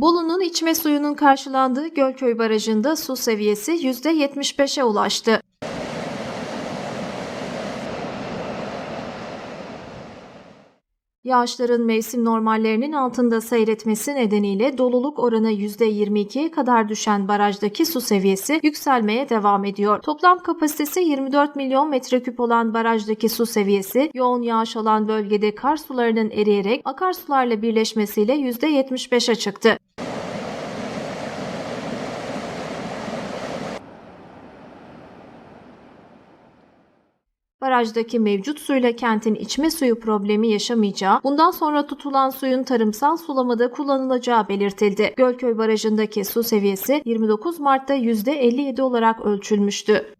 Bolu'nun içme suyunun karşılandığı Gölköy Barajı'nda su seviyesi %75'e ulaştı. Yağışların mevsim normallerinin altında seyretmesi nedeniyle doluluk oranı %22'ye kadar düşen barajdaki su seviyesi yükselmeye devam ediyor. Toplam kapasitesi 24 milyon metreküp olan barajdaki su seviyesi yoğun yağış olan bölgede kar sularının eriyerek akarsularla birleşmesiyle %75'e çıktı. Barajdaki mevcut suyla kentin içme suyu problemi yaşamayacağı, bundan sonra tutulan suyun tarımsal sulamada kullanılacağı belirtildi. Gölköy Barajı'ndaki su seviyesi 29 Mart'ta %57 olarak ölçülmüştü.